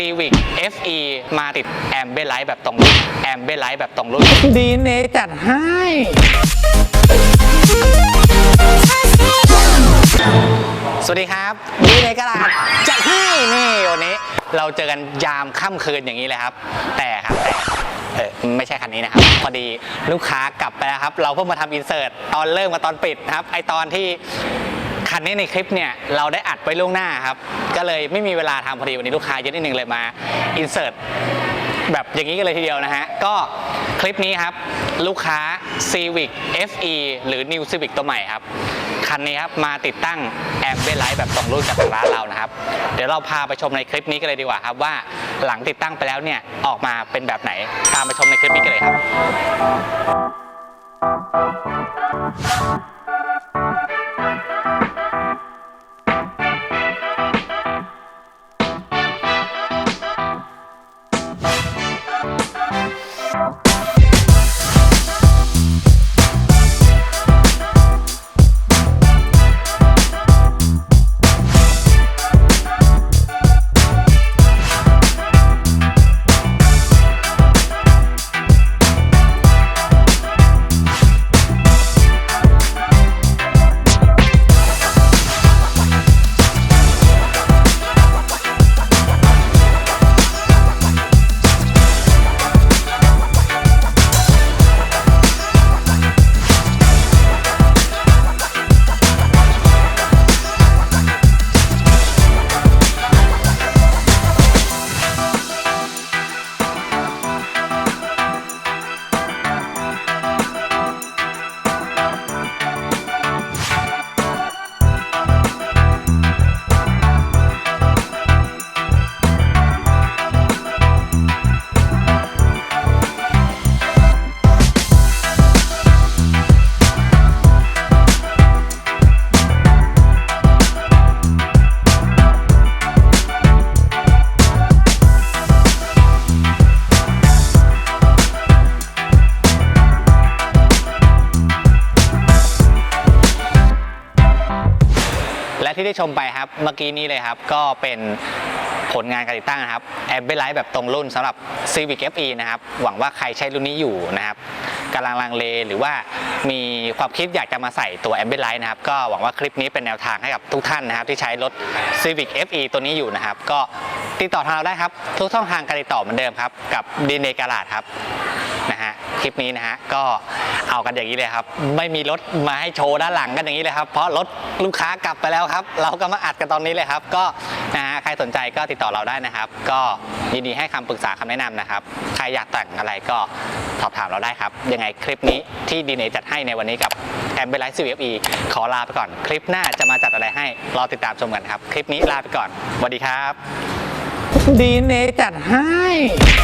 Civic FE มาติดแอมเบไลท์แบบตรงรุ่นแอมเบไลท์แบบตรงรุ่น ดีเนจัดให้ สวัสดีครับดีในกระดาษจัดให้นี่วันนี้เราเจอกันยามค่ำคืนอย่างนี้เลยครับ แต่ครับแต่เออไม่ใช่คันนี้นะครับ พอดีลูกค้ากลับไปแล้วครับ เราเพิ่งมาทำอินเสิร์ตตอนเริ่มกับตอนปิดนะครับ ไอตอนที่ คันนี้ในคลิปเนี่ยเราได้อัดไว้ล่วงหน้าครับ ก็เลยไม่มีเวลาทำพอดีวันนี้ลูกค้าเยอะนิดนึงเลยมาอินเสิร์ตแบบอย่างนี้กันเลยทีเดียวนะฮะ ก็คลิปนี้ครับ ลูกค้า Civic FE หรือ New Civic ตัวใหม่ครับ คันนี้ครับ มาติดตั้งแอมเบไลท์แบบตรงรุ่นจากทางร้านเรานะครับ เดี๋ยวเราพาไปชมในคลิปนี้กันเลยดีกว่าครับ ว่าหลังติดตั้งไปแล้วเนี่ย ออกมาเป็นแบบไหนตามไปชมในคลิปนี้กันเลยครับ แที่ได้ชมไปครับ เมื่อกี้นี้เลยครับ ก็เป็นผลงานการติดตั้งนะครับแอมเบไลท์แบบตรงรุ่นสำหรับ Civic FE นะครับ หวังว่าใครใช้รุ่นนี้อยู่นะครับกำลังลังเลหรือว่ามีความคิดอยากจะมาใส่ตัวแอมเบไลท์นะครับ ก็หวังว่าคลิปนี้เป็นแนวทางให้กับทุกท่านนะครับ ที่ใช้รถ Civic FE ตัวนี้อยู่นะครับ ก็ติดต่อทางเราได้ครับ ทุกช่องทางการติดต่อเหมือนเดิมครับ กับดีเนกาลาดครับ คลิปนี้นะฮะก็เอากันอย่างนี้เลยครับ ไม่มีรถมาให้โชว์ด้านหลังกันอย่างนี้เลยครับ เพราะรถลูกค้ากลับไปแล้วครับ เราก็มาอัดกันตอนนี้เลยครับ ก็นะฮะใครสนใจก็ติดต่อเราได้นะครับ ก็ยินดีให้คำปรึกษาคำแนะนำนะครับ ใครอยากแต่งอะไรก็สอบถามเราได้ครับยังไงคลิปนี้ที่ดีเนจัดให้ในวันนี้กับแอมเบลไลท์ซีวีขอลาไปก่อนคลิปหน้าจะมาจัดอะไรให้รอติดตามชมกันครับ คลิปนี้ลาไปก่อนสวัสดีครับ ดีเนจัดให้